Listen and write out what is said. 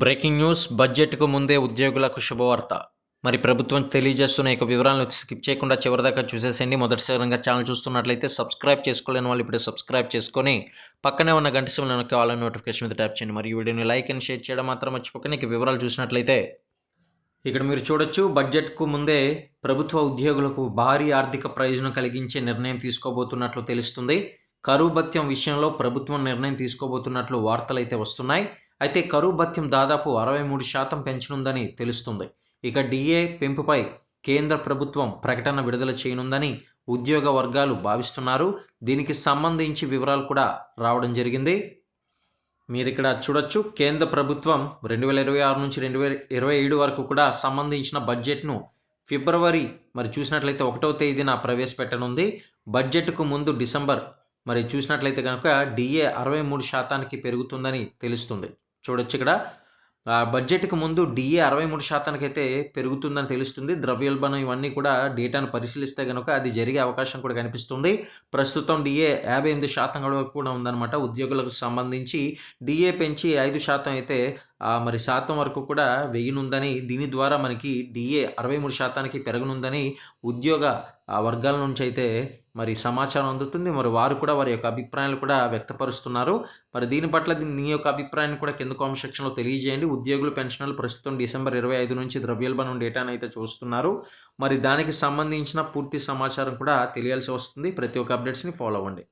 Breaking news బడ్జెట్కు ముందే ఉద్యోగులకు శుభవార్త. మరి ప్రభుత్వం తెలియజేస్తున్న యొక్క వివరాలను స్కిప్ చేయకుండా చివరిదాకా చూసేసేయండి. మొదటిసారిగా ఛానల్ చూస్తున్నట్లయితే సబ్స్క్రైబ్ చేసుకోలేని వాళ్ళు ఇప్పుడే సబ్స్క్రైబ్ చేసుకొని పక్కనే ఉన్న గంట సమయంలో వెనక నోటిఫికేషన్ మీద ట్యాప్ చేయండి. మరియు వీడియోని లైక్ అండ్ షేర్ చేయడం మాత్రం మర్చిపోకండి. ఇక వివరాలు చూసినట్లయితే ఇక్కడ మీరు చూడొచ్చు బడ్జెట్కు ముందే ప్రభుత్వ ఉద్యోగులకు భారీ ఆర్థిక ప్రయోజనం కలిగించే నిర్ణయం తీసుకోబోతున్నట్లు తెలుస్తుంది. కరువు భత్యం విషయంలో ప్రభుత్వం నిర్ణయం తీసుకోబోతున్నట్లు వార్తలు అయితే వస్తున్నాయి. అయితే కరువు భత్యం దాదాపు అరవై మూడు శాతం పెంచనుందని తెలుస్తుంది. ఇక డిఏ పెంపుపై కేంద్ర ప్రభుత్వం ప్రకటన విడుదల చేయనుందని ఉద్యోగ వర్గాలు భావిస్తున్నారు. దీనికి సంబంధించి వివరాలు కూడా రావడం జరిగింది. మీరు ఇక్కడ చూడొచ్చు కేంద్ర ప్రభుత్వం రెండు వేల ఇరవై ఆరు నుంచి రెండు వేల ఇరవై ఏడు వరకు కూడా సంబంధించిన బడ్జెట్ను ఫిబ్రవరి మరి చూసినట్లయితే ఒకటవ తేదీన ప్రవేశపెట్టనుంది. బడ్జెట్కు ముందు డిసెంబర్ మరి చూసినట్లయితే కనుక డిఏ అరవై మూడు శాతానికి పెరుగుతుందని తెలుస్తుంది. చూడొచ్చు ఇక్కడ. బడ్జెట్కి ముందు డిఏ అరవై మూడు శాతానికి అయితే పెరుగుతుందని తెలుస్తుంది. ద్రవ్యోల్బణం ఇవన్నీ కూడా డేటాను పరిశీలిస్తే కనుక అది జరిగే అవకాశం కూడా కనిపిస్తుంది. ప్రస్తుతం డిఏ యాభై ఎనిమిది శాతం కూడా ఉందన్నమాట. ఉద్యోగులకు సంబంధించి డిఏ పెంచి ఐదు శాతం అయితే మరి శాతం వరకు కూడా వెయ్యనుందని దీని ద్వారా మనకి డిఏ అరవై మూడు శాతానికి పెరగనుందని ఉద్యోగ వర్గాల నుంచి అయితే మరి సమాచారం అందుతుంది. మరి వారు కూడా వారి యొక్క అభిప్రాయాలు కూడా వ్యక్తపరుస్తున్నారు. మరి దీని పట్ల దీని నీ యొక్క అభిప్రాయాన్ని కూడా కింద కామెంట్ సెక్షన్లో తెలియజేయండి. ఉద్యోగులు పెన్షన్లు ప్రస్తుతం డిసెంబర్ ఇరవై ఐదు నుంచి ద్రవ్యోల్బణం డేటాను అయితే చూస్తున్నారు. మరి దానికి సంబంధించిన పూర్తి సమాచారం కూడా తెలియాల్సి వస్తుంది. ప్రతి ఒక్క అప్డేట్స్ని ఫాలో అవ్వండి.